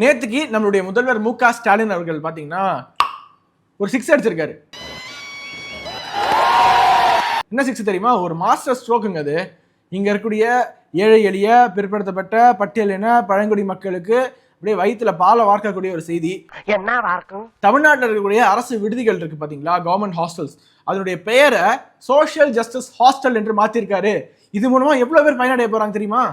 நேத்துக்கு நம்மளுடைய முதல்வர் மு க ஸ்டாலின் அவர்கள் பாத்தீங்கன்னா ஒரு சிக்ஸ் அடிச்சிருக்காரு. என்ன சிக்ஸ் தெரியுமா? ஒரு மாஸ்டர் ஸ்ட்ரோக்குங்க அது. இங்க இருக்கக்கூடிய ஏழை எளிய பிற்படுத்தப்பட்ட பட்டியலின பழங்குடி மக்களுக்கு அப்படியே வயித்துல பாலை வார்க்கக்கூடிய ஒரு செய்தி. என்ன இருக்கும் தமிழ்நாட்டில் இருக்கக்கூடிய அரசு விடுதிகள் இருக்கு பாத்தீங்களா? கவர்மெண்ட் ஹாஸ்டல்ஸ் அதனுடைய பெயரை சோஷியல் ஜஸ்டிஸ் ஹாஸ்டல் என்று மாத்திருக்காரு. இது மூலமா எவ்வளவு பேர் பயனடைய போறாங்க தெரியுமா?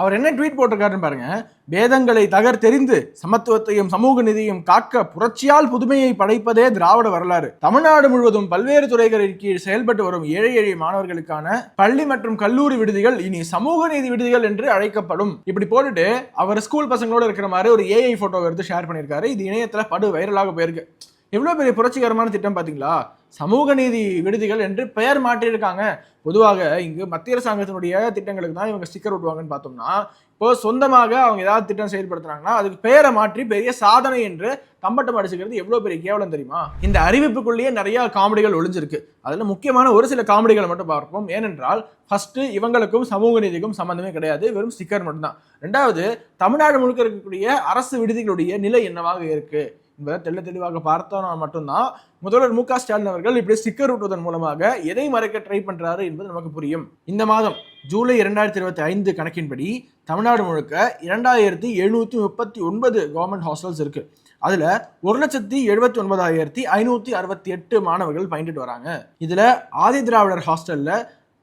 அவர் என்ன ட்வீட் போட்டிருக்காருன்னு பாருங்க. வேதங்களை தகர்த்தெறிந்து சமத்துவத்தையும் சமூக நீதியையும் காக்க புரட்சியால் புதுமையை படைப்பதே திராவிட வரலாறு. தமிழ்நாடு முழுவதும் பல்வேறு துறைகளின் கீழ் செயல்பட்டு வரும் ஏழை ஏழை மாணவர்களுக்கான பள்ளி மற்றும் கல்லூரி விடுதிகள் இனி சமூக நீதி விடுதிகள் என்று அழைக்கப்படும். இப்படி போட்டுட்டு அவர் ஸ்கூல் பசங்களோட இருக்கிற மாதிரி ஒரு ஏஐ போட்டோ எடுத்து ஷேர் பண்ணியிருக்காரு. இது இணையத்துல படு வைரலாக போயிருக்கு. எவ்வளோ பெரிய புரட்சிகரமான திட்டம் பார்த்தீங்களா சமூக நீதி விடுதிகள் என்று பெயர் மாற்றியிருக்காங்க. பொதுவாக இங்கு மத்திய அரசாங்கத்தினுடைய திட்டங்களுக்கு தான் இவங்க ஸ்டிக்கர் ஒட்டுவாங்கன்னு பார்த்தோம்னா இப்போ சொந்தமாக அவங்க ஏதாவது திட்டம் செயல்படுத்துறாங்கன்னா அதுக்கு பெயரை மாற்றி பெரிய சாதனை என்று தம்பட்டம் அடிச்சுக்கிறது எவ்வளோ பெரிய கேவலம் தெரியுமா? இந்த அறிவிப்புக்குள்ளேயே நிறைய காமெடிகள் ஒளிஞ்சிருக்கு. அதில் முக்கியமான ஒரு சில காமெடிகளை மட்டும் பார்ப்போம். ஏனென்றால் ஃபர்ஸ்ட் இவங்களுக்கும் சமூக நீதிக்கும் சம்பந்தமே கிடையாது. வெறும் ஸ்டிக்கர் மட்டும்தான். ரெண்டாவது தமிழ்நாடு முழுக்க இருக்கக்கூடிய அரசு விடுதிகளுடைய நிலை என்னவாக இருக்குது என்பதை தெள்ள தெளிவாக பார்த்தோம்னா மட்டும்தான். முதல்வர் மு க. ஸ்டாலின் அவர்கள் இப்படி ஸ்டிக்கர் ஊட்டுவதன் மூலமாக எதை மறைக்க ட்ரை பண்றாரு என்பது நமக்கு புரியும். இந்த மாதம் ஜூலை இரண்டாயிரத்தி இருபத்தி ஐந்து கணக்கின்படி தமிழ்நாடு முழுக்க இரண்டாயிரத்தி எழுநூத்தி முப்பத்தி ஒன்பது கவர்மெண்ட் ஹாஸ்டல்ஸ் இருக்கு. அதுல ஒரு லட்சத்தி எழுபத்தி ஒன்பதாயிரத்தி ஐநூத்தி அறுபத்தி எட்டு மாணவர்கள் பயின்றுட்டு வராங்க. இதுல ஆதி திராவிடர் ஹாஸ்டல்ல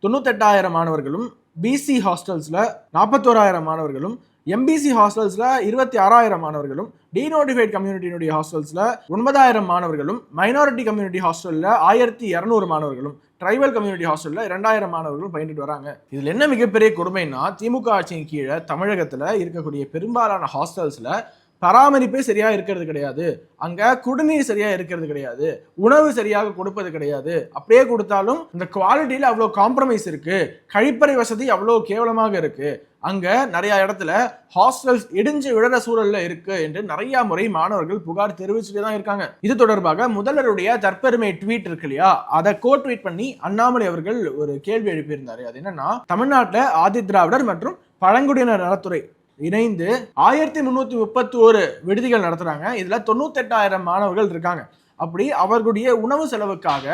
தொண்ணூத்தெட்டாயிரம் மாணவர்களும் பிசி ஹாஸ்டல்ஸ்ல நாற்பத்தோராயிரம் மாணவர்களும் எம்பிசி ஹாஸ்டல்ஸ்ல இருபத்தி ஆறாயிரம் மாணவர்களும் டீநோட்டிஃபைட் கம்யூனிட்டியினுடைய ஹாஸ்டல்ஸில் ஒன்பதாயிரம் மாணவர்களும் மைனாரிட்டி கம்யூனிட்டி ஹாஸ்டலில் ஆயிரத்தி இரநூறு மாணவர்களும் ட்ரைபல் கம்யூனிட்டி ஹாஸ்டலில் இரண்டாயிரம் மாணவர்களும் பயின்றுட்டு வராங்க. இதில் என்ன மிகப்பெரிய கொடுமைன்னா திமுக ஆட்சியின் கீழே தமிழகத்தில் இருக்கக்கூடிய பெரும்பாலான ஹாஸ்டல்ஸில் பராமரிப்பே சரியாக இருக்கிறது கிடையாது. அங்கே குடிநீர் சரியாக இருக்கிறது கிடையாது. உணவு சரியாக கொடுப்பது கிடையாது. அப்படியே கொடுத்தாலும் இந்த குவாலிட்டியில் அவ்வளோ காம்ப்ரமைஸ் இருக்குது கழிப்பறை வசதி அவ்வளோ கேவலமாக இருக்குது அங்க நிறைய இடத்துல ஹாஸ்டல்ஸ் இடிஞ்சு விழற சூழல்ல இருக்கு என்று நிறைய முறை மாணவர்கள் புகார் தெரிவிச்சுட்டு தான் இருக்காங்க. இது தொடர்பாக முதல்வருடைய தற்பெருமை ட்வீட் இருக்கு இல்லையா? அதை கோ ட்வீட் பண்ணி அண்ணாமலை அவர்கள் ஒரு கேள்வி எழுப்பியிருந்தாரு. அது என்னன்னா தமிழ்நாட்டில் ஆதி திராவிடர் மற்றும் பழங்குடியினர் நலத்துறை இணைந்து ஆயிரத்தி முன்னூத்தி முப்பத்தி ஒரு விடுதிகள் நடத்துறாங்க. இதுல தொண்ணூத்தெட்டாயிரம் மாணவர்கள் இருக்காங்க. அப்படி அவர்களுடைய உணவு செலவுக்காக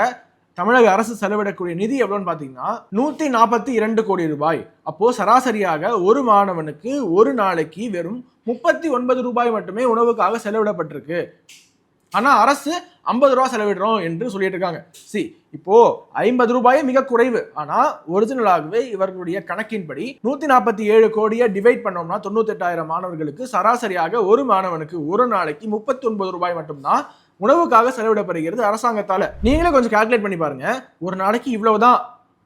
தமிழக அரசு செலவிடக்கூடிய நிதி எவ்வளோன்னு பார்த்தீங்கன்னா நூற்றி நாற்பத்தி இரண்டு கோடி ரூபாய். அப்போது சராசரியாக ஒரு மாணவனுக்கு ஒரு நாளைக்கு வெறும் முப்பத்தி ஒன்பது ரூபாய் மட்டுமே உணவுக்காக செலவிடப்பட்டிருக்கு. ஆனால் அரசு ஐம்பது ரூபா செலவிடுறோம் என்று சொல்லிட்டு இருக்காங்க. சி இப்போ ஐம்பது ரூபாயே மிக குறைவு. ஆனால் ஒரிஜினலாகவே இவர்களுடைய கணக்கின்படி நூற்றி நாற்பத்தி ஏழு கோடியை டிவைட் பண்ணோம்னா தொண்ணூத்தெட்டாயிரம் மாணவர்களுக்கு சராசரியாக ஒரு மாணவனுக்கு ஒரு நாளைக்கு முப்பத்தி ஒன்பது ரூபாய் மட்டும்தான் உணவுக்காக செலவிடப்படுகிறது அரசாங்கத்தால். நீங்களே கொஞ்சம் கால்குலேட் பண்ணி பாருங்க. ஒரு நாளைக்கு இவ்வளவுதான்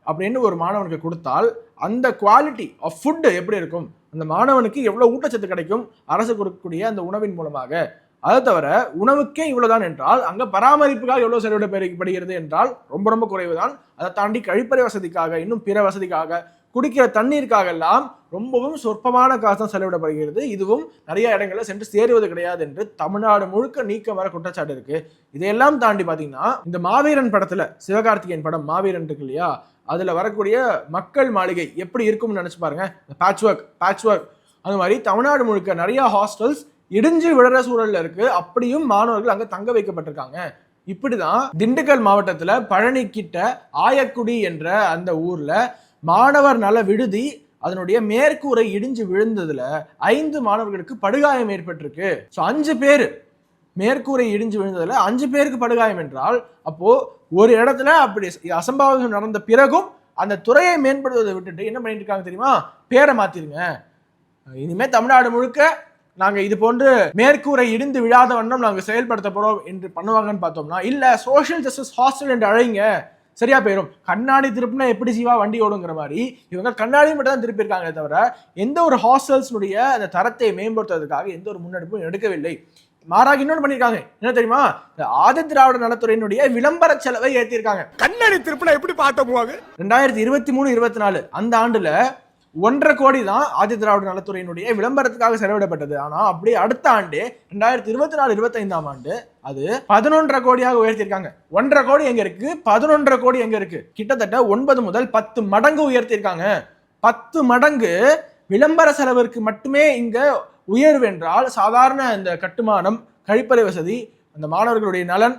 அப்படின்னு ஒரு மாணவனுக்கு கொடுத்தால் அந்த குவாலிட்டி ஆஃப் ஃபுட்டு எப்படி இருக்கும்? அந்த மாணவனுக்கு எவ்வளோ ஊட்டச்சத்து கிடைக்கும்? அரசு கொடுக்கக்கூடிய அந்த உணவின் மூலமாக. அதை தவிர உணவுக்கே இவ்வளோதான் என்றால் அங்கே பராமரிப்புக்காக எவ்வளோ செலவிடப்படுகிறது என்றால் ரொம்ப ரொம்ப குறைவு தான் அதை தாண்டி கழிப்பறை வசதிக்காக இன்னும் பிற வசதிக்காக குடிக்கிற தண்ணீருக்காக எல்லாம் ரொம்பவும் சொற்பமான காசு தான் செலவிடப்படுகிறது. இதுவும் நிறைய இடங்களில் சென்று சேருவது கிடையாது என்று தமிழ்நாடு முழுக்க நீக்கம் வர குற்றச்சாட்டு இருக்கு. இதையெல்லாம் தாண்டி பார்த்தீங்கன்னா இந்த மாவீரன் படத்துல சிவகார்த்திகேயன் படம் மாவீரன் இருக்கு இல்லையா? அதுல வரக்கூடிய மக்கள் மாளிகை எப்படி இருக்கும்னு நினைச்சு பாருங்க. பேட்ச் ஒர்க் பேட்ச் ஒர்க் அது மாதிரி தமிழ்நாடு முழுக்க நிறைய ஹாஸ்டல்ஸ் இடிஞ்சு விழுற சூழல்ல இருக்கு. அப்படியும் மாணவர்கள் அங்க தங்க வைக்கப்பட்டிருக்காங்க. இப்படிதான் திண்டுக்கல் மாவட்டத்துல பழனி கிட்ட ஆயக்குடி என்ற அந்த ஊர்ல மாணவர் நல விடுதி அதனுடைய மேற்கூரை இடிஞ்சு விழுந்ததுல ஐந்து மாணவர்களுக்கு படுகாயம் ஏற்பட்டிருக்கு. ஸோ அஞ்சு பேர் மேற்கூரை இடிஞ்சு விழுந்ததுல அஞ்சு பேருக்கு படுகாயம் என்றால் அப்போ ஒரு இடத்துல அப்படி அசம்பாவிதம் நடந்த பிறகும் அந்த துறையை மேம்படுத்துவதை விட்டுட்டு என்ன பண்ணிட்டு இருக்காங்க தெரியுமா? பேரை மாத்திருங்க. இனிமே தமிழ்நாடு முழுக்க நாங்க இது போன்று மேற்கூரை இடிந்து விழாத வண்ணம் நாங்க செயல்படுத்த போறோம் என்று பண்ணுவாங்கன்னு பார்த்தோம்னா இல்ல சோஷியல் ஜஸ்டிஸ் ஹாஸ்டல் என்று அழைங்க. சரியா போயிடும் கண்ணாடி திருப்பினா எப்படி ஜீவா வண்டி ஓடுங்கிற மாதிரி இவங்க கண்ணாடி மட்டும் தான் திருப்பியிருக்காங்களே தவிர எந்த ஒரு ஹாஸ்டல்ஸுடைய அந்த தரத்தை மேம்படுத்துவதற்காக எந்த ஒரு முன்னெடுப்பும் எடுக்கவில்லை. மாறாக இன்னொன்று பண்ணியிருக்காங்க. என்ன தெரியுமா? ஆதி திராவிட நலத்துறையினுடைய விளம்பர செலவை ஏற்றிருக்காங்க கண்ணாடி திருப்பினா எப்படி பாட்ட போவாங்க? ரெண்டாயிரத்தி இருபத்தி மூணு இருபத்தி நாலு அந்த ஆண்டுல ஒன்றரை கோடி தான் ஆதி திராவிட நலத்துறையினுடைய விளம்பரத்துக்காக செலவிடப்பட்டது. ஆனால் அப்படியே அடுத்த ஆண்டு ரெண்டாயிரத்தி இருபத்தி நாலு இருபத்தைந்தாம் ஆண்டு அது பதினொன்றரை கோடியாக உயர்த்தியிருக்காங்க. ஒன்றரை கோடி எங்க இருக்கு? பதினொன்றரை கோடி எங்க இருக்கு? கிட்டத்தட்ட ஒன்பது முதல் பத்து மடங்கு உயர்த்தியிருக்காங்க. பத்து மடங்கு விளம்பர செலவிற்கு மட்டுமே இங்க உயர்வு என்றால் சாதாரண இந்த கட்டுமானம் கழிப்பறை வசதி அந்த மாணவர்களுடைய நலன்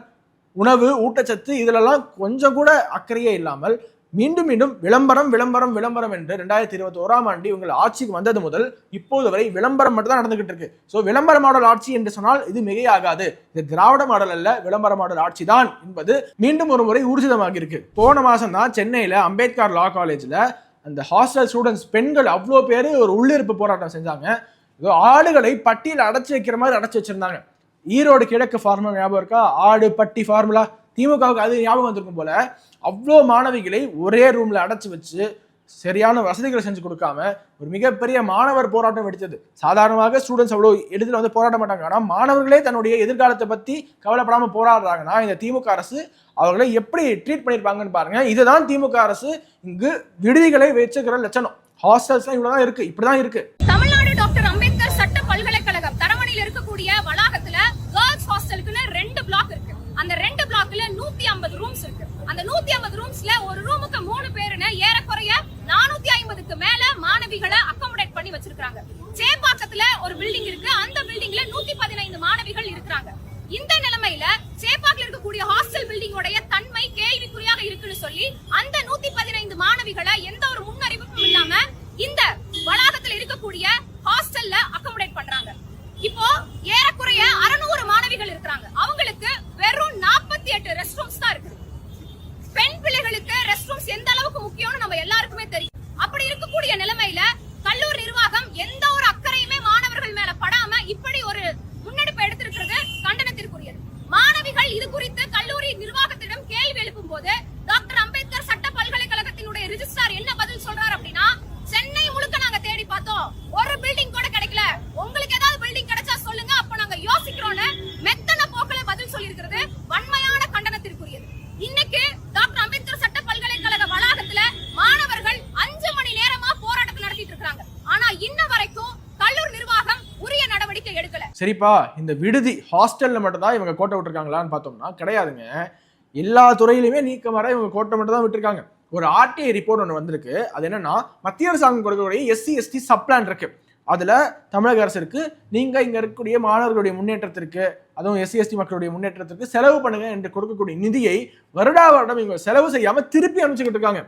உணவு ஊட்டச்சத்து இதிலெல்லாம் கொஞ்சம் கூட அக்கறையே இல்லாமல் மீண்டும் மீண்டும் விளம்பரம் விளம்பரம் விளம்பரம் என்று ரெண்டாயிரத்தி இருபத்தி ஓராம் ஆண்டு இவங்கள் ஆட்சிக்கு வந்தது முதல் இப்போது வரை விளம்பரம் மட்டும் தான் நடந்துகிட்டு இருக்கு. ஸோ விளம்பர மாடல் ஆட்சி என்று சொன்னால் இது மிகையாகாது. இது திராவிட மாடல் அல்ல விளம்பர மாடல் ஆட்சி தான் என்பது மீண்டும் ஒரு முறை ஊர்ஜிதமாக இருக்கு. போன மாசம் தான் சென்னையில அம்பேத்கர் லா காலேஜில் அந்த ஹாஸ்டல் ஸ்டூடெண்ட்ஸ் பெண்கள் அவ்வளோ பேர் ஒரு உள்ளிருப்பு போராட்டம் செஞ்சாங்க. ஏதோ ஆடுகளை பட்டியல் அடைச்சி வைக்கிற மாதிரி அடைச்சி வச்சிருந்தாங்க. ஈரோடு கிழக்கு ஃபார்முலா ஞாபகம் இருக்கா? ஆடு பட்டி ஃபார்முலா திமுகவுக்கு அது ஞாபகம் வந்திருக்கும் போல அவ்வளோ மாணவிகளை ஒரே ரூம்ல அடைச்சி வச்சு சரியான வசதிகளை செஞ்சு கொடுக்காம ஒரு மிகப்பெரிய மாணவர் போராட்டம் வெடித்தது. சாதாரணமாக ஸ்டூடெண்ட்ஸ் அவ்வளோ எளிதில் வந்து போராட மாட்டாங்க. ஆனால் மாணவர்களே தன்னுடைய எதிர்காலத்தை பற்றி கவலைப்படாமல் போராடுறாங்கன்னா இந்த திமுக அரசு அவர்களை எப்படி ட்ரீட் பண்ணியிருப்பாங்கன்னு பாருங்க. இதுதான் திமுக அரசு இங்கு விடுதிகளை வச்சுக்கிற லட்சணம். ஹாஸ்டல்ஸ்லாம் இவ்வளோதான் இருக்கு. இப்படிதான் இருக்கு. தமிழ்நாடு டாக்டர் அம்பேத்கர் சட்ட பல்கலைக்கழகம் தரமணியில் இருக்கக்கூடிய வளாகத்துல கேர்ள்ஸ் ஹாஸ்டலுக்குன்னு ரெண்டு பிளாக் இருக்கு. அந்த ரெண்டு பிளாக்ல நூத்தி ஐம்பது ரூம்ஸ் இருக்கு. அந்த நூத்தி ஐம்பது ரூம்ஸ்ல ஒரு ரூமுக்கு மூணு பேருன்னு ஏறக்குறைய நானூத்தி ஐம்பதுக்கு மேல மாணவிகளை அக்கோமடேட் பண்ணி வச்சிருக்காங்க சேப்பாக்கத்துல ஒரு பில்டிங் இருக்கு. அந்த பில்டிங்ல நூத்தி பதினைந்து மாணவிகள் இருக்கிறாங்க. இந்த நிலைமையில சேப்பாக்கில் இருக்கக்கூடிய ஹாஸ்டல் பில்டிங்கோடைய தன்மை கேள்விக்குறியாக இருக்குன்னு சொல்லி அந்த நூத்தி பதினைந்து மாணவிகளை எந்த ஒரு முன்னறிவிப்பும் இல்லாம இந்த வளாகத்தில் இருக்கக்கூடிய ஹாஸ்டல்ல அக்கோமடேட் பண்றாங்க இப்போ ஏறக்குறைய அறுநூறு மாணவிகள் இருக்கிறாங்க அவங்களுக்கு வெறும் நாற்பத்தி எட்டு ரெஸ்ட் ரூம்ஸ் தான் இருக்குது பெண் பிள்ளைகளுக்கு ரெஸ்ட் ரூம்ஸ் எந்த அளவுக்கு முக்கியம்னு நம்ம எல்லாருக்குமே தெரியும் அப்படி இருக்கக்கூடிய நிலைமையில கல்லூரி நிர்வாகம் எந்த ஒரு அக்கறையுமே மாணவர்கள் மேல படாம இப்படி ஒரு முன்னெடுப்பு எடுத்திருக்கிறது கண்டனத்திற்குரியது மாணவிகள் இது குறித்து கல்லூரி நிர்வாகத்திடம் கேள்வி எழுப்பும் போது டாக்டர் அம்பேத்கர் சட்ட பல்கலைக்கழகத்தினுடைய ரிஜிஸ்ட்ரார் என்ன பதில் சொல்றாரு அப்படின்னா சென்னை முழுக்க நாங்க தேடி பார்த்தோம் ஒரு பில்டிங் கூட கிடைக்கல உங்களுக்கு ஏதாவது பில்டிங் கிடைச்சா சொல்லுங்க அப்ப நாங்க யோசிக்கிறோம்னு மெத்தன போக்குல பதில் சொல்லியிருக்கிறது வன்மையான கண்டனத்திற்குரியது இன்னைக்கு டாக்டர் அம்பேத்கர் சட்ட பல்கலைக்கழக வளாகத்துல மாணவர்கள் அஞ்சு மணி நேரமா போராட்டத்தை நடத்திட்டு இருக்காங்க ஆனா இன்ன வரைக்கும் கல்லூரி நிர்வாகம் உரிய நடவடிக்கை எடுக்கல சரிப்பா இந்த விடுதி ஹாஸ்டலில் மட்டும்தான் இவங்க கோட்டை விட்டுருக்காங்களான்னு பார்த்தோம்னா கிடையாதுங்க. எல்லா துறையிலுமே நீக்க வர இவங்க கோட்டை மட்டும் தான் விட்டுருக்காங்க. ஒரு ஆர்டிஐ ரிப்போர்ட் ஒன்று வந்திருக்கு. அது என்னன்னா மத்திய அரசாங்கம் கொடுக்கக்கூடிய எஸ்சி எஸ்டி சப்ளான் இருக்கு. அதில் தமிழக அரசுக்கு நீங்கள் இங்கே இருக்கக்கூடிய மாணவர்களுடைய முன்னேற்றத்திற்கு அதுவும் எஸ்சி எஸ்டி மக்களுடைய முன்னேற்றத்திற்கு செலவு பண்ணுங்க என்று கொடுக்கக்கூடிய நிதியை வருடா வருடம் இவங்க செலவு செய்யாமல் திருப்பி அனுப்பிச்சுக்கிட்டு இருக்காங்க.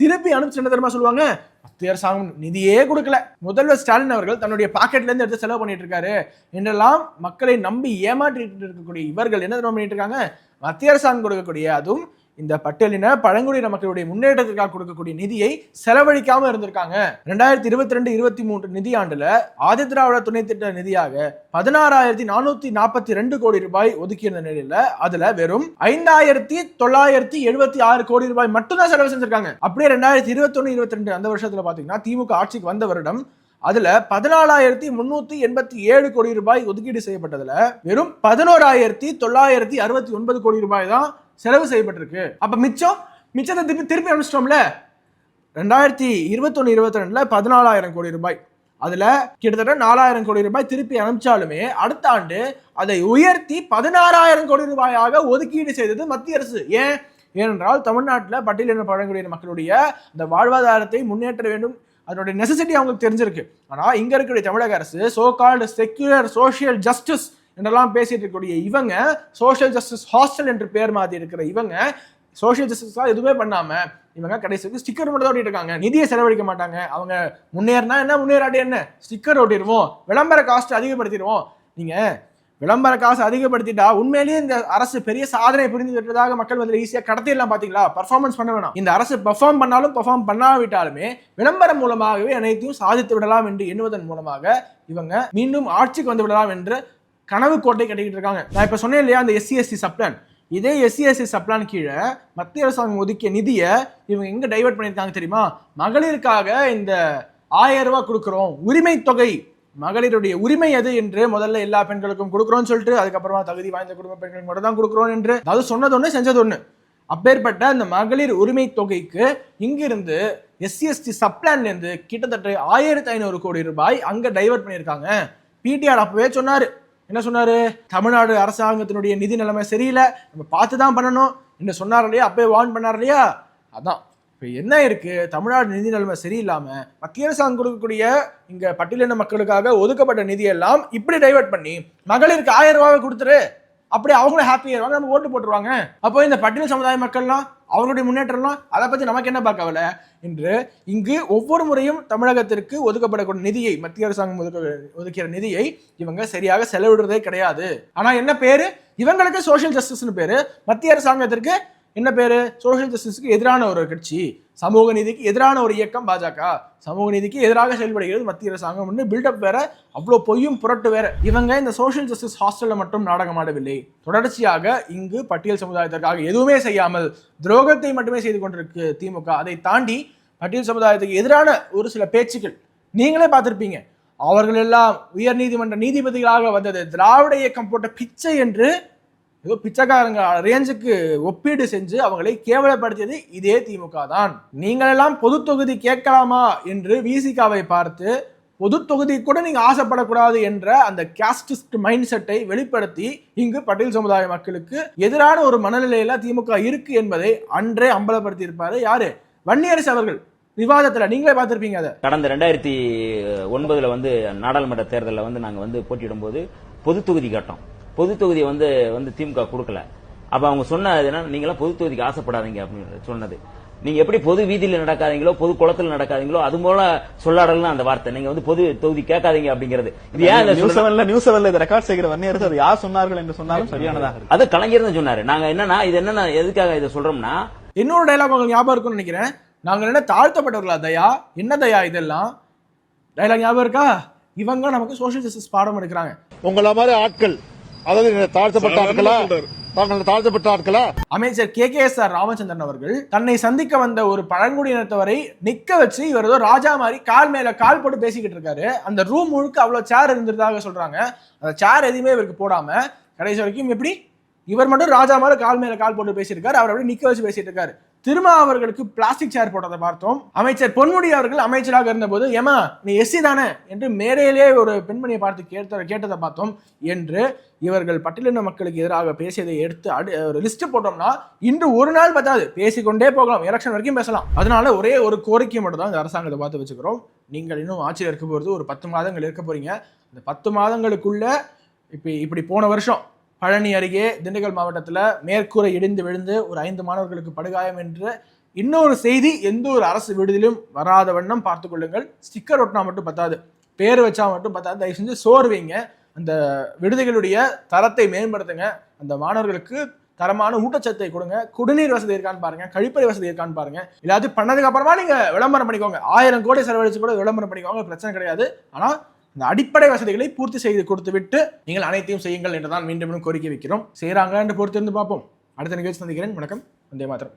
திருப்பி அனுப்பிச்சு என்ன தெரியுமா சொல்லுவாங்க? மத்திய அரசாங்கம் நிதியே கொடுக்கல. முதல்வர் ஸ்டாலின் அவர்கள் தன்னுடைய பாக்கெட்ல இருந்து எடுத்து செலவு பண்ணிட்டு இருக்காரு. என்றெல்லாம் மக்களை நம்பி ஏமாற்றிட்டு இருக்கக்கூடிய இவர்கள் என்ன பண்ணிட்டு இருக்காங்க? மத்திய அரசாங்கம் கொடுக்கக்கூடிய அதுவும் இந்த பட்டியலின பழங்குடியின மக்களுடைய முன்னேற்றத்திற்காக கொடுக்கக்கூடிய நிதியை செலவழிக்காம இருந்திருக்காங்க. ரெண்டாயிரத்தி இருபத்தி ரெண்டு இருபத்தி மூன்று நிதியாண்டுல ஆதி திராவிட துணை திட்ட நிதியாக பதினாறாயிரத்தி நானூத்தி நாற்பத்தி ரெண்டு கோடி ரூபாய் ஒதுக்கியிருந்த நிலையில அதுல வெறும் ஐந்தாயிரத்தி தொள்ளாயிரத்தி எழுபத்தி ஆறு கோடி ரூபாய் மட்டும்தான் செலவு செஞ்சிருக்காங்க. அப்படியே ரெண்டாயிரத்தி இருபத்தொன்னு இருபத்தி ரெண்டு அந்த வருஷத்துல பாத்தீங்கன்னா திமுக ஆட்சிக்கு வந்த வருடம் அதுல பதினாலாயிரத்தி முன்னூத்தி எண்பத்தி ஏழு கோடி ரூபாய் ஒதுக்கீடு செய்யப்பட்டதுல வெறும் பதினோராயிரத்தி தொள்ளாயிரத்தி அறுபத்தி ஒன்பது கோடி ரூபாய் தான் செலவு செய்யப்பட்டிருக்கு. அப்போ மிச்சம் மிச்சத்தை திருப்பி திருப்பி அனுப்பிச்சிட்டோம்ல? ரெண்டாயிரத்தி இருபத்தொன்னு இருபத்தி ரெண்டுல பதினாலாயிரம் கோடி ரூபாய். அதில் கிட்டத்தட்ட நாலாயிரம் கோடி ரூபாய் திருப்பி அனுப்பிச்சாலுமே அடுத்த ஆண்டு அதை உயர்த்தி பதினாறாயிரம் கோடி ரூபாயாக ஒதுக்கீடு செய்தது மத்திய அரசு. ஏன்? ஏனென்றால் தமிழ்நாட்டில் பட்டியலின பழங்குடியின மக்களுடைய அந்த வாழ்வாதாரத்தை முன்னேற்ற வேண்டும். அதனுடைய நெசசிட்டி அவங்களுக்கு தெரிஞ்சிருக்கு. ஆனால் இங்கே இருக்கக்கூடிய தமிழக அரசு so called secular social justice என்றெல்லாம் பேசிட்டு இருக்கக்கூடிய இவங்க சோஷியல் ஜஸ்டிஸ் ஹாஸ்டல் என்று பேர் மாதிரி இருக்கிற இவங்க சோஷியல் ஜஸ்டிஸ்லாம் எதுவுமே பண்ணாம இவங்க கடைசிக்கு ஸ்டிக்கர் மட்டும் ஓட்டிட்டு இருக்காங்க. நிதியை செலவழிக்க மாட்டாங்க. அவங்க முன்னேறினா என்ன? முன்னேறாட்டி என்ன? ஸ்டிக்கர் ஓட்டிடுவோம் விளம்பர காஸ்ட் அதிகப்படுத்திடுவோம். நீங்க விளம்பர காசு அதிகப்படுத்திட்டா உண்மையிலேயே இந்த அரசு பெரிய சாதனை புரிந்து விட்டதாக மக்கள் வந்து ஈஸியாக கடத்திடலாம் பார்த்தீங்களா பர்ஃபார்மன்ஸ் பண்ண வேணாம். இந்த அரசு பெர்ஃபார்ம் பண்ணாலும் பெர்ஃபார்ம் பண்ணாவிட்டாலுமே விளம்பரம் மூலமாகவே அனைத்தையும் சாதித்து விடலாம் என்று எண்ணுவதன் மூலமாக இவங்க மீண்டும் ஆட்சிக்கு வந்து விடலாம் என்று கனவு கோட்டை கட்டிக்கிட்டு இருக்காங்க. நான் இப்ப சொன்னேன் இல்லையா அந்த எஸ்சிஎஸ்சி சப்ளான் இதே எஸ்சிஎஸ்சி சப்ளான் கீழே மத்திய அரசாங்கம் ஒதுக்கிய நிதியை இவங்க எங்க டைவர்ட் பண்ணியிருக்காங்க தெரியுமா? மகளிருக்காக இந்த ஆயிரம் ரூபாய் கொடுக்குறோம். உரிமை தொகை. மகளிருடைய உரிமை எது என்று முதல்ல எல்லா பெண்களுக்கும் கொடுக்குறோம்னு சொல்லிட்டு அதுக்கப்புறமா தகுதி வாய்ந்த குடும்ப பெண்களுக்கு மட்டும் தான் கொடுக்குறோம் என்று. அதாவது சொன்னது ஒன்று செஞ்சது ஒன்று அப்பேற்பட்ட அந்த மகளிர் உரிமை தொகைக்கு இங்கிருந்து எஸ்சிஎஸ்டி சப்ளான்லேருந்து கிட்டத்தட்ட ஆயிரத்தி ஐநூறு கோடி ரூபாய் அங்கே டைவர்ட் பண்ணியிருக்காங்க. பிடிஆர் அப்பவே சொன்னார். என்ன சொன்னாரு? தமிழ்நாடு அரசாங்கத்தினுடைய நிதி நிலைமை சரியில்லை. நம்ம பார்த்து தான் பண்ணணும். என்ன சொன்னார் இல்லையா? அப்போயே வார்ன் பண்ணார் இல்லையா? அதான். இப்போ என்ன இருக்கு? தமிழ்நாடு நிதி நிலைமை சரியில்லாமல் மத்திய அரசாங்கம் கொடுக்கக்கூடிய இங்க பட்டியலின மக்களுக்காக ஒதுக்கப்பட்ட நிதியெல்லாம் இப்படி டைவர்ட் பண்ணி மகளிருக்கு ஆயிரம் ரூபாவை கொடுத்துரு. அப்படி அவங்களும் ஹாப்பி ஆயிடுவாங்க. நம்ம ஓட்டு போட்டுருவாங்க. அப்போ இந்த பட்டியல் சமுதாய மக்கள்லாம் அவர்களுடைய முன்னேற்றம்லாம் அதை பற்றி நமக்கு என்ன பார்க்கவில்லை என்று இங்கு ஒவ்வொரு முறையும் தமிழகத்திற்கு ஒதுக்கப்படக்கூடிய நிதியை மத்திய அரசாங்கம் ஒதுக்க ஒதுக்கிற நிதியை இவங்க சரியாக செலவிடுறதே கிடையாது. ஆனால் என்ன பேர்? இவங்களுக்கு சோஷியல் ஜஸ்டிஸ்னு பேர். மத்திய அரசாங்கத்திற்கு என்ன பேர்? சோஷியல் ஜஸ்டிஸ்க்கு எதிரான ஒரு கட்சி. சமூக நீதிக்கு எதிரான ஒரு இயக்கம் பாஜக. சமூக நீதிக்கு எதிராக செயல்படுகிறது மத்திய அரசாங்கம் பில்டப் வேற அவ்வளோ பொய்யும் புரட்டு வேற. இவங்க இந்த சோஷியல் ஜஸ்டிஸ் ஹாஸ்டலில் மட்டும் நாடகம் ஆடவில்லை. தொடர்ச்சியாக இங்கு பட்டியல் சமுதாயத்திற்காக எதுவுமே செய்யாமல் துரோகத்தை மட்டுமே செய்து கொண்டிருக்கு திமுக. அதை தாண்டி பட்டியல் சமுதாயத்துக்கு எதிரான ஒரு சில பேச்சுக்கள் நீங்களே பார்த்துருப்பீங்க. அவர்கள் எல்லாம் உயர் நீதிமன்ற நீதிபதிகளாக வந்தது. திராவிட இயக்கம் போட்ட பிச்சை என்று ஏதோ பிச்சைக்காரங்க ரேஞ்சுக்கு ஒப்பீடு செஞ்சு அவங்களை கேவலப்படுத்தியது இதே திமுக தான். நீங்கள் எல்லாம் பொது தொகுதி கேட்கலாமா என்று விசிகாவை பார்த்து பொது தொகுதி கூட நீங்க ஆசைப்படக்கூடாது என்ற அந்த கேஸ்டிஸ்ட் மைண்ட் செட்டை வெளிப்படுத்தி இங்கு பட்டியல் சமுதாய மக்களுக்கு எதிரான ஒரு மனநிலையில திமுக இருக்கு என்பதை அன்றே அம்பலப்படுத்தி இருப்பாரு யாரு? வன்னியரசு அவர்கள். விவாதத்துல நீங்களே பார்த்திருப்பீங்க அதை. கடந்த ரெண்டாயிரத்தி ஒன்பதுல வந்து நாடாளுமன்ற தேர்தலில் வந்து நாங்க வந்து போட்டியிடும் போது பொது தொகுதி கேட்டோம். பொது தொகுதியை வந்து வந்து திமுக கொடுக்கல. அப்ப அவங்க சொன்னது என்ன நீங்களாம் பொது தொகுதிக்கு ஆசைப்படாதீங்க அப்படின்னு சொன்னது. நீங்க எப்படி பொது வீதியில நடக்காதீங்களோ பொது குளத்துல நடக்காதீங்களோ அது போல சொல்லாடலாம் அந்த வார்த்தை. நீங்க வந்து பொது தொகுதி கேட்காதீங்க அப்படிங்கிறது. இது ஏன் நியூஸ்? செவன்ல நியூஸ் செவன்ல இதை ரெக்கார்ட் செய்கிற வன்னியரசு அது யார் சொன்னார்கள் என்று சொன்னாலும் சரியானதாக இருக்கு அது கலைஞர் தான் சொன்னாரு. நாங்க என்னன்னா இது என்னன்னா எதுக்காக இதை சொல்றோம்னா இன்னொரு டைலாக் உங்களுக்கு ஞாபகம் இருக்கும்னு நினைக்கிறேன். நாங்கள் என்ன தாழ்த்தப்பட்டவர்களா தயா? என்ன தயா இதெல்லாம்? டைலாக் ஞாபகம் இருக்கா? இவங்க நமக்கு சோஷியல் ஜஸ்டிஸ் பாடம் எடுக்கிறாங்க. உங்கள மாதிரி ஆட்கள் அதாவது தாழ்த்தப்பட்ட ஆட்களா? தாங்கள் தாழ்த்தப்பட்ட ஆட்களா? அமைச்சர் K K S R Ramachandran அவர்கள் தன்னை சந்திக்க வந்த ஒரு பழங்குடியினத்தவரை நிக்க வச்சு இவர் ஏதோ ராஜா மாதிரி கால் மேல கால் போட்டு பேசிக்கிட்டு இருக்காரு. அந்த ரூம் முழுக்க அவ்வளவு சேர் இருந்ததாக சொல்றாங்க. அந்த சேர் எதுவுமே இவருக்கு போடாம கடைசி வரைக்கும் எப்படி? இவர் மட்டும் ராஜா மாதிரி கால் மேல கால் போட்டு பேசியிருக்காரு. அவர் அப்படியே நிக்க வச்சு பேசிட்டு இருக்காரு. திருமா அவர்களுக்கு பிளாஸ்டிக் சேர் போட்டதை பார்த்தோம். அமைச்சர் பொன்முடி அவர்கள் அமைச்சராக இருந்தபோது ஏமா நீ எஸ்சி தானே? என்று மேடையிலே ஒரு பெண்மணியை பார்த்து கேட்ட கேட்டதை பார்த்தோம் என்று இவர்கள் பட்டியலின மக்களுக்கு எதிராக பேசியதை எடுத்து அடு ஒரு லிஸ்ட் போட்டோம்னா இன்று ஒரு நாள் பத்தாது. பேசிக்கொண்டே போகலாம். எலெக்ஷன் வரைக்கும் பேசலாம். அதனால ஒரே ஒரு கோரிக்கை மட்டும் தான் இந்த அரசாங்கத்தை பார்த்து வச்சுக்கிறோம். நீங்கள் இன்னும் ஆட்சியில் இருக்க போகிறது ஒரு பத்து மாதங்கள் இருக்க போறீங்க. இந்த பத்து மாதங்களுக்குள்ள இப்போ இப்படி போன வருஷம் பழனி அருகே திண்டுக்கல் மாவட்டத்தில் மேற்கூரை இடிந்து விழுந்து ஒரு ஐந்து மாணவர்களுக்கு படுகாயம் என்ற இன்னொரு செய்தி எந்த ஒரு அரசு விடுதியிலும் வராத வண்ணம் பார்த்துக்கொள்ளுங்கள் ஸ்டிக்கர் ஒட்டினா மட்டும் பத்தாது. பேர் வச்சா மட்டும் பத்தாது. தயவு செஞ்சு சோறு வைங்க. அந்த விடுதிகளுடைய தரத்தை மேம்படுத்துங்க. அந்த மாணவர்களுக்கு தரமான ஊட்டச்சத்தை கொடுங்க. குடிநீர் வசதி இருக்கான்னு பாருங்க. கழிப்பறை வசதி இருக்கான்னு பாருங்க. எல்லாத்தையும் பண்ணதுக்கு அப்புறமா நீங்க விளம்பரம் பண்ணிக்கோங்க. ஆயிரம் கோடி செலவழிச்சு கூட விளம்பரம் பண்ணிக்கோங்க. பிரச்சனை கிடையாது. ஆனா இந்த அடிப்படை வசதிகளை பூர்த்தி செய்து கொடுத்துவிட்டு நீங்கள் அனைத்தையும் செய்யுங்கள் என்றுதான் மீண்டும் மீண்டும் கோரிக்கை வைக்கிறோம். செய்கிறாங்க என்று பொறுத்திருந்து பார்ப்போம். அடுத்த நிகழ்ச்சி சந்திக்கிறேன். வணக்கம். வந்தே மாத்திரம்